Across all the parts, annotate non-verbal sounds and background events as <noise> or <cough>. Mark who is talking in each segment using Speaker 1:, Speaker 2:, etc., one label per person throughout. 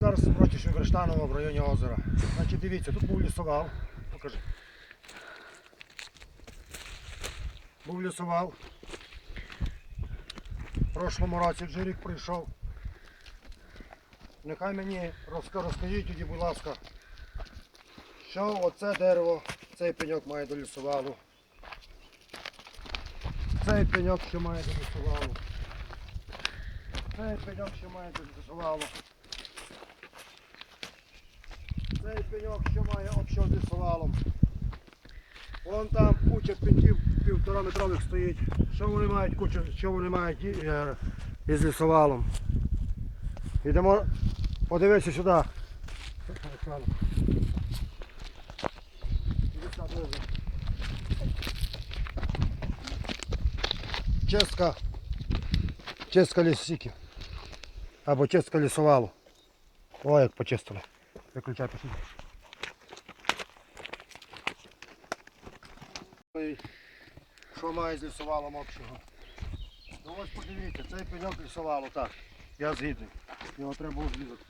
Speaker 1: Зараз урочище Криштаново в районі озера. Значить, дивіться, тут був лісовал. Покажи. Був лісовал. В прошлому році вже рік прийшов. Нехай мені розка- розкажіть тоді, будь ласка, що оце дерево, цей пеньок має до лісовалу. Цей пеньок, що має до лісовалу. Цей пеньок, що має до лісовалу. Цей пеньок, що має общо з лісовалом. Вон там куча пеньків півтора метрових стоїть. Що вони мають кучу, що вони мають е, із лісовалом. Йдемо, подивися сюди. Чистка. Чистка лісіків. Або чистка лісовалу. О, як почистили. Виключай пішли. Що має з лісовалом общого? Ну ось подивіться, цей пеньок лісовало, так. Я згідний. Його треба було зрізати.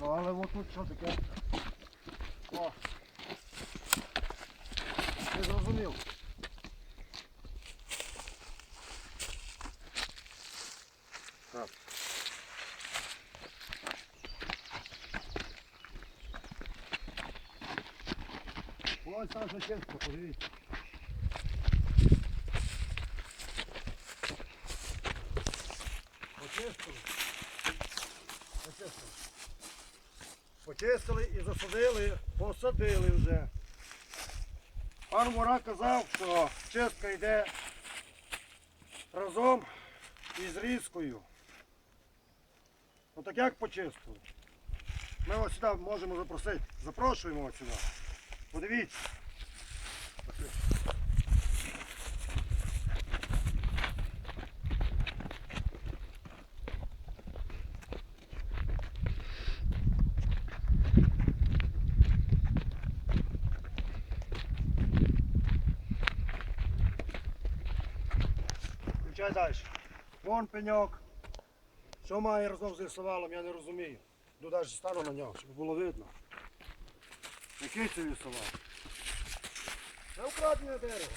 Speaker 1: Ну але от тут що таке? О! Не зрозумів. Ось там же подивіться. Почистили. Почистили. Почистили і засадили, посадили вже. Пан Мора казав, що чистка йде разом із різкою. Ну так як почистили? Ми ось сюди можемо запросити. Запрошуємо ось сюди. Подивіться. Включай далі. Вон пеньок. Що має разом з я не розумію. Навіть стану на нього, щоб було видно. Який це лісовал? Це украдене дерево.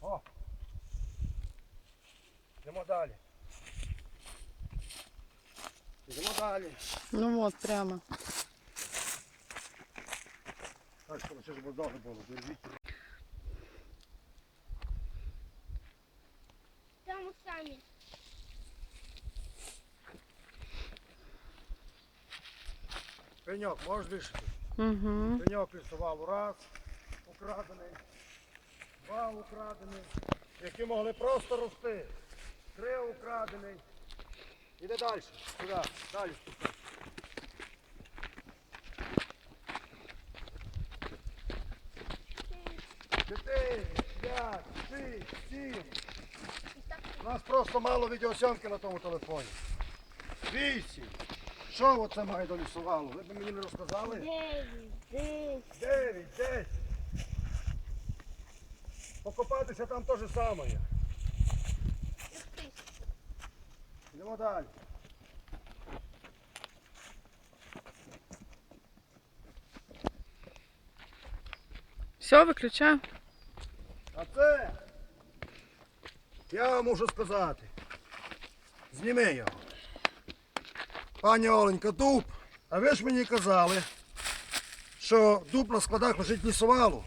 Speaker 1: О! Йдемо далі. Йдемо далі.
Speaker 2: Ну от, прямо.
Speaker 1: Так, що це ж добре було, держіть. Пеньок, можеш вишити?
Speaker 2: Угу.
Speaker 1: Пеньок лісував раз, украдений, два украдений, які могли просто рости. Три украдений. Іде далі. Сюди, далі спускай. Чотири, п'ять, шість, сім. У нас просто мало відеосйомки на тому телефоні. Вісім. Що оце має до лісувалу? Ви б мені не розказали?
Speaker 3: Дев'ять, десять.
Speaker 1: Дев'ять, десять. Покопатися там те ж саме. є. Йдемо далі.
Speaker 2: Все, виключаю.
Speaker 1: А це я вам можу сказати. Зніми його. Пані Оленька, дуб. А ви ж мені казали, що дуб на складах лежить лісовалу.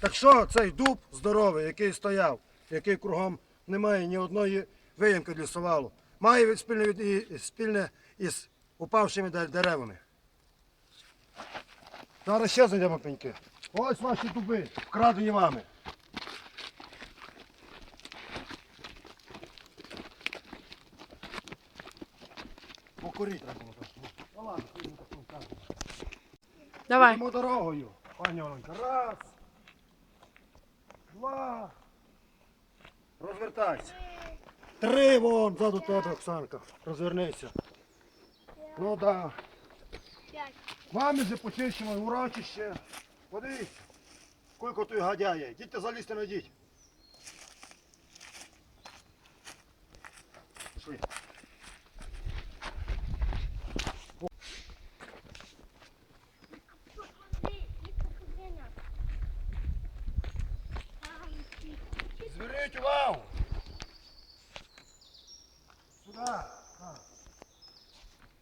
Speaker 1: Так що цей дуб здоровий, який стояв, який кругом немає ні одної виямки лісовалу, має спільне, спільне із упавшими деревами. Зараз ще зайдемо пеньки. Ось ваші дуби, вкрадені вами. Покуріть треба було так. Ну ладно, ходімо такому кажемо.
Speaker 2: Давай.
Speaker 1: Йдемо дорогою, пані Оленка. Раз. Два. Розвертайся. Три вон ззаду тебе, Оксанка. Розвернися. Ну да. Мамі вже почищено урочище. Подивіться. Скільки тут гадяє. Дітьте залізьте на діть. Пішли.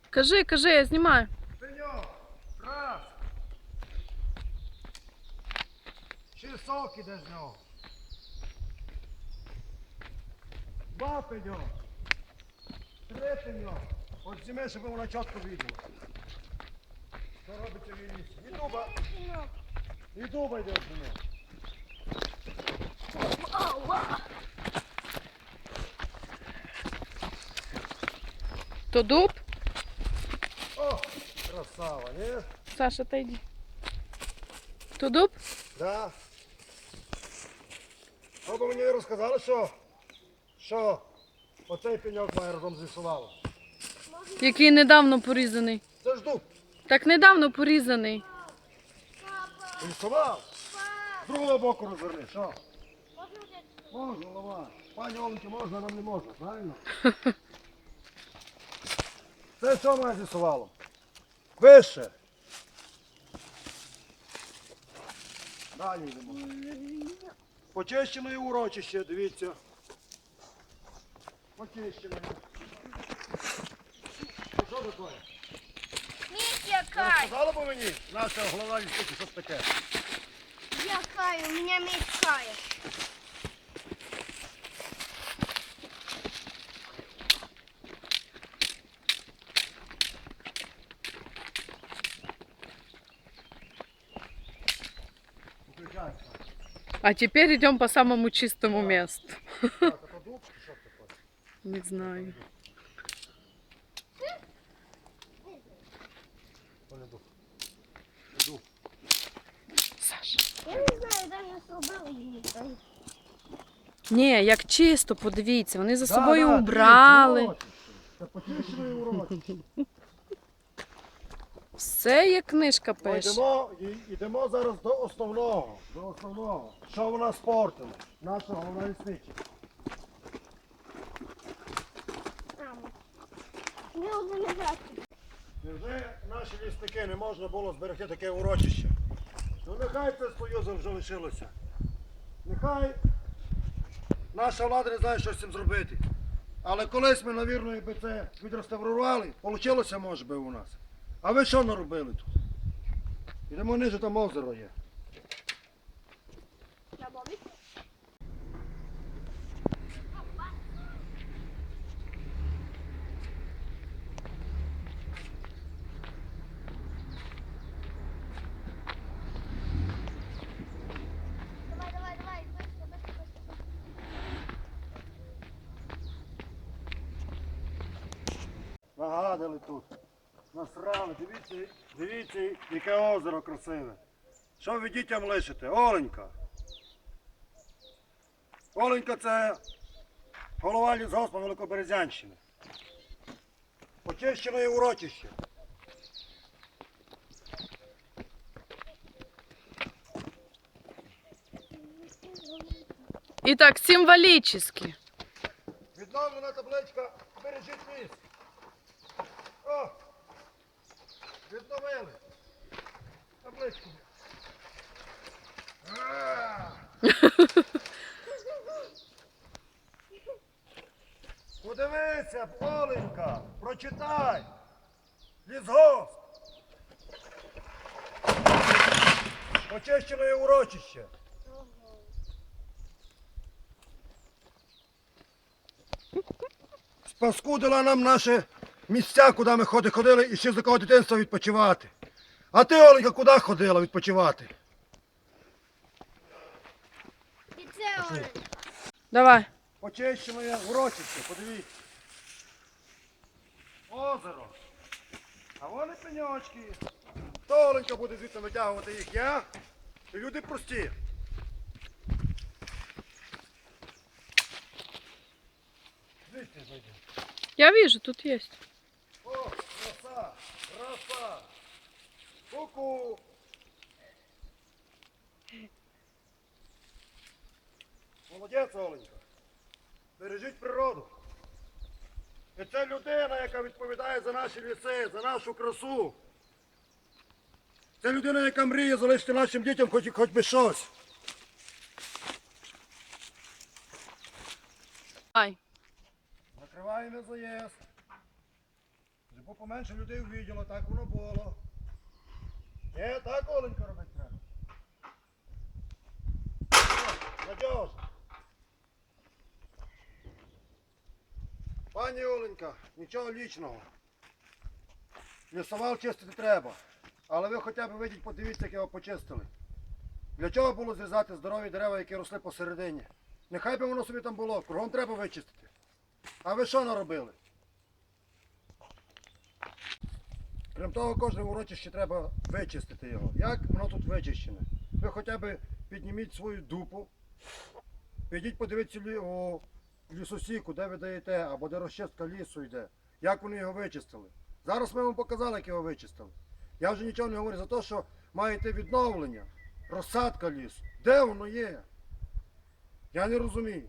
Speaker 2: Кажи, кажи, я знімаю.
Speaker 1: Пеньок. Раз. Ще сок іде з нього. Два пеньок. Три пеньок. От зніми, щоб вона чітко виділа. Що робиться в її лісі? І дуба,
Speaker 3: Синок.
Speaker 1: і дуба йде з нього.
Speaker 2: То дуб?
Speaker 1: О, красава, ні?
Speaker 2: Саша, та йди. То дуб?
Speaker 1: Да. Б мені розказали, що, що оцей пеньок має разом зі.
Speaker 2: Який недавно порізаний.
Speaker 1: Це ж дуб.
Speaker 2: Так недавно порізаний.
Speaker 3: Папа.
Speaker 1: З другого боку розверни. Що?
Speaker 3: Можна
Speaker 1: лава. Пані Оленьки, можна, нам не можна, правильно? <laughs> Це що має зі сувалом? Вище. Далі йдемо. Почищене урочище, дивіться. Почищене. Ну, Що таке?
Speaker 3: Місія
Speaker 1: Ви
Speaker 3: Кай.
Speaker 1: Сказали б мені, наша голова лісити, що це таке?
Speaker 3: Я Кай, у меня меч
Speaker 2: А теперь идем по самому чистому месту.
Speaker 1: Так, а то дуб, чи що це таке?
Speaker 2: Не знаю.
Speaker 1: То не дуб. Дуб.
Speaker 2: Саша.
Speaker 3: Я не знаю, даже зробила її.
Speaker 2: Ні, як чисто, подивіться, вони за
Speaker 1: Да,
Speaker 2: собою
Speaker 1: да,
Speaker 2: убрали.
Speaker 1: дивіться, урочище. Це почищене урочище.
Speaker 2: Все як книжка пише.
Speaker 1: йдемо, йдемо зараз до основного. До основного. Що вона спортила? Наша головна
Speaker 3: брати.
Speaker 1: Невже наші лісники не можна було зберегти таке урочище? Ну нехай це Союзу вже лишилося. Нехай наша влада не знає, що з цим зробити. Але колись ми, навірно, якби це відреставрували, вийшло, може би, у нас. А ви що наробили тут? Ідемо ниже, там озеро є.
Speaker 3: На бобі? Давай, давай, давай, быстро, быстро, быстро.
Speaker 1: Нагадали тут. Насрали, дивіться, дивіться, яке озеро красиве. Що ви дітям лишите? Оленька. Оленька це голова лісгоспа Великоберезянщини. Очищене урочище.
Speaker 2: І так, символічно.
Speaker 1: Відновлена табличка бережіть ліс. О! Відновили. Табличку. Подивися, Оленька, прочитай. Лісгосп. Очищене урочище. Спаскудила нам наші місця, куди ми ходи- ходили і ще з такого дитинства відпочивати. А ти, Оленька, куди ходила відпочивати?
Speaker 3: І це Олег.
Speaker 2: Давай.
Speaker 1: Почищене урочище, подивіться. Озеро. А вони пеньочки. Хто Оленька буде звідти витягувати їх? Я? Чи люди прості? Звідти зайди.
Speaker 2: Я вижу, тут есть.
Speaker 1: Ку-ку. Молодець, Оленька. Бережіть природу. І це людина, яка відповідає за наші ліси, за нашу красу. Це людина, яка мріє залишити нашим дітям хоч, хоч би щось.
Speaker 2: Ай.
Speaker 1: Закриваємо заїзд. Щоб поменше людей увиділо, так воно було. Є, так Оленька робити треба. О, Надіжно. Пані Оленька, нічого лічного. Лісовал чистити треба. Але ви хоча б вийдіть, подивіться, як його почистили. Для чого було зрізати здорові дерева, які росли посередині? Нехай би воно собі там було, кругом треба вичистити. А ви що наробили? Крім того, кожне урочище треба вичистити його. Як воно тут вичищене? Ви хоча б підніміть свою дупу, підіть подивіться у лісосіку, де ви даєте, або де розчистка лісу йде. Як вони його вичистили. Зараз ми вам показали, як його вичистили. Я вже нічого не говорю за те, що маєте відновлення, розсадка лісу. Де воно є? Я не розумію.